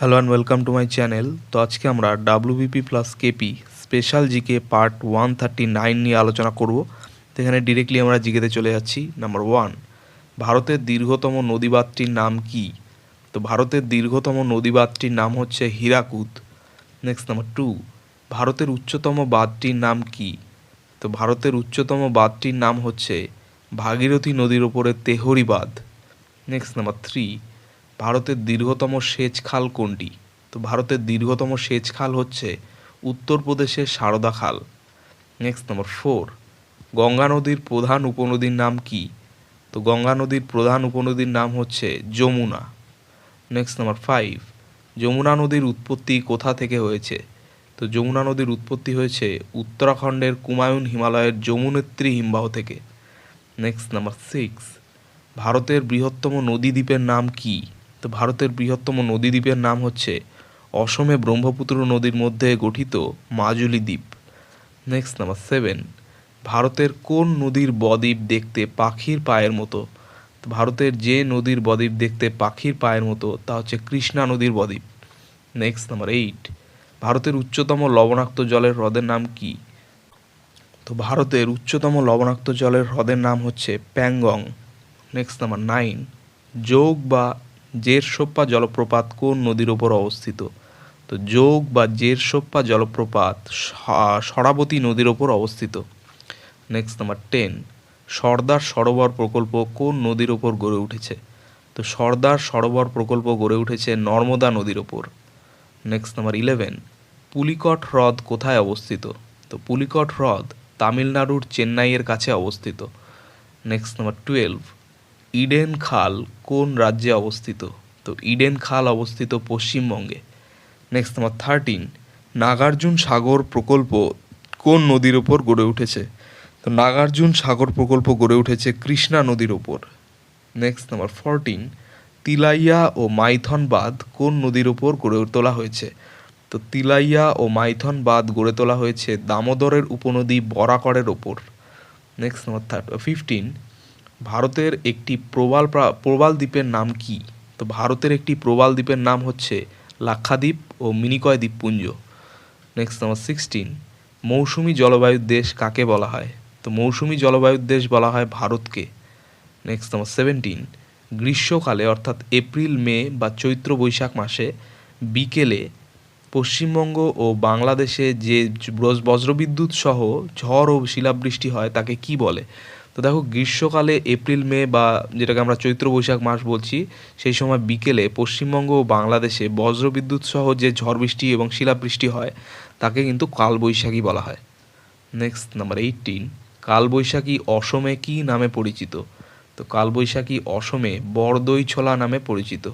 Hello and welcome to my channel তো আজকে আমরা WBP plus KP special GK part one thirty nine নিয়ে আলোচনা করব। তো এখানে ডিরেক্টলি আমরা জিকেতে চলে যাচ্ছি। নাম্বার ওয়ান ভারতের দীর্ঘতম নদীবাদটির নাম কি? তো ভারতের দীর্ঘতম নদীবাদটির নাম হচ্ছে হীরাকুদ। নেক্সট নাম্বার টু ভারতের উচ্চতম বাঁধটির নাম কি? তো ভারতের উচ্চতম বাঁধটির নাম হচ্ছে ভাগীরথী নদীর ওপরে তেহরি বাঁধ। নেক্সট নাম্বার থ্রি ভারতের দীর্ঘতম সেচ খাল কোনটি? তো ভারতের দীর্ঘতম সেচ খাল হচ্ছে উত্তরপ্রদেশের সারদা খাল। নেক্সট নাম্বার ফোর গঙ্গা নদীর প্রধান উপনদীর নাম কি? তো গঙ্গা নদীর প্রধান উপনদীর নাম হচ্ছে Yamuna. Next number five Yamuna নদীর উৎপত্তি কোথা থেকে হয়েছে? তো যমুনা নদীর উৎপত্তি হয়েছে উত্তরাখণ্ডের কুমায়ুন হিমালয়ের যমুনেত্রী হিমবাহ থেকে। নেক্সট নাম্বার সিক্স ভারতের বৃহত্তম নদী দ্বীপের নাম কি? তো ভারতের বৃহত্তম নদী দ্বীপের নাম হচ্ছে অসমে ব্রহ্মপুত্র নদীর মধ্যে গঠিত মাজুলি দ্বীপ। নেক্সট নাম্বার সেভেন ভারতের কোন নদীর বদ্বীপ দেখতে পাখির পায়ের মতো? ভারতের যে নদীর বদ্বীপ দেখতে পাখির পায়ের মতো, তা হচ্ছে কৃষ্ণা নদীর বদ্বীপ। নেক্সট নাম্বার এইট ভারতের উচ্চতম লবণাক্ত জলের হ্রদের নাম কি? তো ভারতের উচ্চতম লবণাক্ত জলের হ্রদের নাম হচ্ছে প্যাংগং। নেক্সট নাম্বার নাইন যোগ বা জেরসোপ্পা জলপ্রপাত কোন নদীর ওপর অবস্থিত? তো যোগ বা জেরসোপ্পা জলপ্রপাত সরাবতী নদীর ওপর অবস্থিত। Next number ten Sardar Sarovar প্রকল্প কোন নদীর ওপর গড়ে উঠেছে? তো সর্দার সরোবর প্রকল্প গড়ে উঠেছে নর্মদা নদীর ওপর নেক্সট নাম্বার ইলেভেন পুলিকট হ্রদ কোথায় অবস্থিত? তো পুলিকট হ্রদ তামিলনাড়ুর চেন্নাইয়ের কাছে অবস্থিত। নেক্সট নাম্বার টুয়েলভ ইডেন খাল কোন রাজ্যে অবস্থিত? তো ইডেন খাল অবস্থিত পশ্চিমবঙ্গে। Next number thirteen Nagarjuna Sagar প্রকল্প কোন নদীর ওপর গড়ে উঠেছে? তো নাগার্জুন সাগর প্রকল্প গড়ে উঠেছে কৃষ্ণা নদীর ওপর। নেক্সট নাম্বার ফোরটিন তিলাইয়া ও মাইথন বাঁধ কোন নদীর ওপর গড়ে তোলা হয়েছে? তো তিলাইয়া ও মাইথন বাঁধ গড়ে তোলা হয়েছে দামোদরের উপনদী বরাকরের ওপর। নেক্সট নাম্বার থার্ড ফিফটিন ভারতের একটি প্রবাল প্রা- প্রবাল দ্বীপের নাম কি? তো ভারতের একটি প্রবাল দ্বীপের নাম হচ্ছে লাক্ষাদ্বীপ ও মিনিকয় দ্বীপপুঞ্জ। নেক্সট নাম্বার সিক্সটিন মৌসুমি জলবায়ুর দেশ কাকে বলা হয়? তো মৌসুমি জলবায়ুর দেশ বলা হয় ভারতকে। নেক্সট নাম্বার সেভেন্টিন গ্রীষ্মকালে, অর্থাৎ এপ্রিল, মে বা চৈত্র বৈশাখ মাসে বিকেলে পশ্চিমবঙ্গ ও বাংলাদেশে যে বজ্রবিদ্যুৎ সহ ঝড় ও শিলাবৃষ্টি হয় তাকে কি বলে? তো দেখো গ্রীষ্মকালে এপ্রিল, মে বা যেটাকে আমরা চৈত্র বৈশাখ মাস বলছি, সেই সময় বিকেলে পশ্চিমবঙ্গ ও বাংলাদেশে বজ্রবিদ্যুৎ সহ যে ঝড় বৃষ্টি এবং শিলাবৃষ্টি হয়, তাকে কিন্তু কালবৈশাখী বলা হয়। নেক্সট নাম্বার এইটিন কালবৈশাখী অসমে কি নামে পরিচিত? তো কালবৈশাখী অসমে বরদই ছোলা নামে পরিচিত।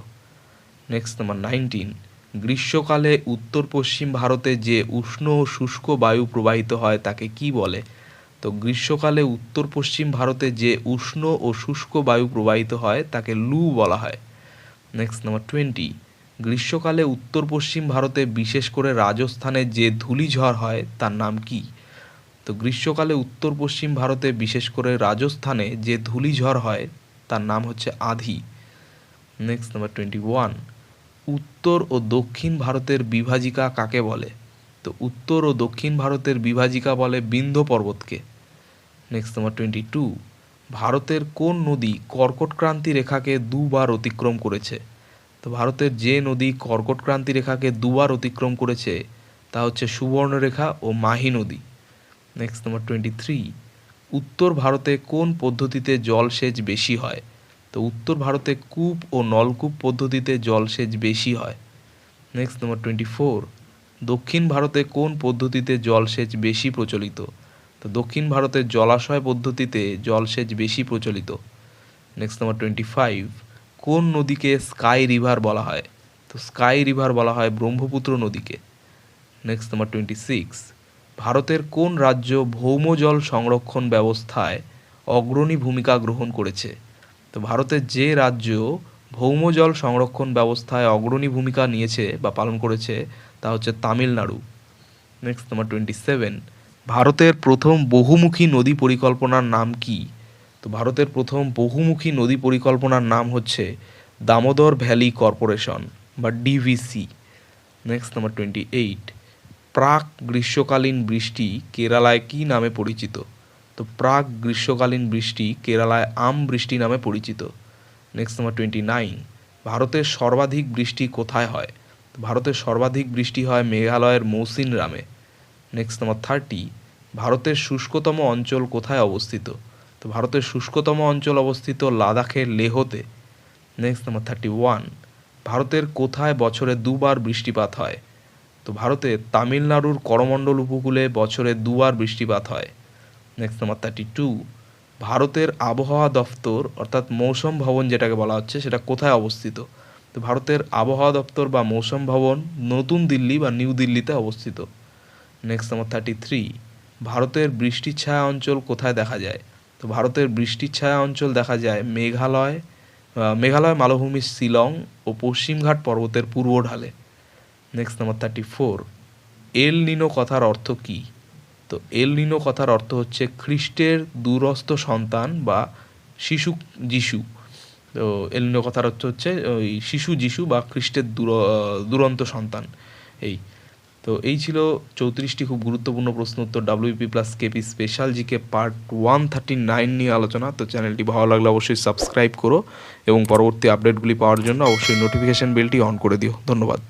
নেক্সট নাম্বার নাইনটিন গ্রীষ্মকালে উত্তর পশ্চিম ভারতে যে উষ্ণ ও শুষ্ক বায়ু প্রবাহিত হয়, তাকে কি বলে? তো গ্রীষ্মকালে উত্তর পশ্চিম ভারতে যে উষ্ণ ও শুষ্ক বায়ু প্রবাহিত হয়, তাকে লু বলা হয়। নেক্সট নাম্বার টোয়েন্টি গ্রীষ্মকালে উত্তর পশ্চিম ভারতে বিশেষ করে রাজস্থানে যে ধূলিঝড় হয়, তার নাম কি? তো গ্রীষ্মকালে উত্তর পশ্চিম ভারতে বিশেষ করে রাজস্থানে যে ধূলিঝড় হয়, তার নাম হচ্ছে আধি। নেক্সট নাম্বার টোয়েন্টি ওয়ান উত্তর ও দক্ষিণ ভারতের বিভাজিকা কাকে বলে? তো উত্তর ও দক্ষিণ ভারতের বিভাজিকা বলে বিন্ধ্য পর্বতকে। নেক্সট নাম্বার টোয়েন্টি টু ভারতের কোন নদী কর্কটক্রান্তি রেখাকে দুবার অতিক্রম করেছে? তো ভারতের যে নদী কর্কটক্রান্তি রেখাকে দুবার অতিক্রম করেছে, তা হচ্ছে সুবর্ণরেখা ও মাহি নদী। নেক্সট নাম্বার টোয়েন্টি থ্রি উত্তর ভারতে কোন পদ্ধতিতে জলসেচ বেশি হয়? তো উত্তর ভারতে কূপ ও নলকূপ পদ্ধতিতে জলসেচ বেশি হয়। নেক্সট নাম্বার টোয়েন্টি ফোর দক্ষিণ ভারতে কোন পদ্ধতিতে জলসেচ বেশি প্রচলিত? তো দক্ষিণ ভারতের জলাশয় পদ্ধতিতে জলসেচ বেশি প্রচলিত। নেক্সট নাম্বার টোয়েন্টি ফাইভ কোন নদীকে স্কাই রিভার বলা হয়? তো স্কাই রিভার বলা হয় ব্রহ্মপুত্র নদীকে। নেক্সট নাম্বার টোয়েন্টি সিক্স ভারতের কোন রাজ্য ভৌম জল সংরক্ষণ ব্যবস্থায় অগ্রণী ভূমিকা গ্রহণ করেছে? তো ভারতের যে রাজ্য ভৌম জল সংরক্ষণ ব্যবস্থায় অগ্রণী ভূমিকা নিয়েছে বা পালন করেছে, তা হচ্ছে Tamil Nadu. Next number twenty seven ভারতের প্রথম বহুমুখী নদী পরিকল্পনার নাম কি? তো ভারতের প্রথম বহুমুখী নদী পরিকল্পনার নাম হচ্ছে দামোদর ভ্যালি কর্পোরেশন বা DVC next number twenty eight প্রাক গ্রীষ্মকালীন বৃষ্টি কেরালায় কী নামে পরিচিত? তো প্রাক গ্রীষ্মকালীন বৃষ্টি কেরালায় আম বৃষ্টি নামে পরিচিত। নেক্সট নাম্বার টোয়েন্টি নাইন ভারতের সর্বাধিক বৃষ্টি কোথায় হয়? ভারতের সর্বাধিক বৃষ্টি হয় মেঘালয়ের মৌসিনরামে নেক্সট নাম্বার থার্টি ভারতের শুষ্কতম অঞ্চল কোথায় অবস্থিত? তো ভারতের শুষ্কতম অঞ্চল অবস্থিত লাদাখের লেহতে। নেক্সট নাম্বার থার্টি ওয়ান ভারতের কোথায় বছরে দুবার বৃষ্টিপাত হয়? তো ভারতে তামিলনাড়ুর করমণ্ডল উপকূলে বছরে দুবার বৃষ্টিপাত হয়। নেক্সট নাম্বার থার্টি টু ভারতের আবহাওয়া দফতর অর্থাৎ মৌসুম ভবন যেটাকে বলা হচ্ছে, সেটা কোথায় অবস্থিত? তো ভারতের আবহাওয়া দপ্তর বা মৌসুম ভবন নতুন দিল্লি বা নিউ দিল্লিতে অবস্থিত। নেক্সট নাম্বার থার্টি থ্রি ভারতের বৃষ্টির ছায়া অঞ্চল কোথায় দেখা যায়? তো ভারতের বৃষ্টির ছায়া অঞ্চল দেখা যায় মেঘালয় মেঘালয় মালভূমির শিলং ও পশ্চিমঘাট পর্বতের পূর্ব ঢালে। Next number thirty four El Nino কথার অর্থ কী? তো এল নিনো কথার অর্থ হচ্ছে খ্রিস্টের দূরস্থ সন্তান বা শিশু যিশু। তো এল নিনো কথার অর্থ হচ্ছে ওই শিশু যিশু বা খ্রিস্টের দূর, দুরন্ত সন্তান। এই তো এই ছিল চৌত্রিশটি খুব গুরুত্বপূর্ণ প্রশ্ন উত্তর WP plus KP special GK part one thirty nine নিয়ে আলোচনা। তো চ্যানেলটি ভালো লাগলে অবশ্যই সাবস্ক্রাইব করো এবং পরবর্তী আপডেটগুলি পাওয়ার জন্য অবশ্যই নোটিফিকেশান বেলটি অন করে দিও। ধন্যবাদ।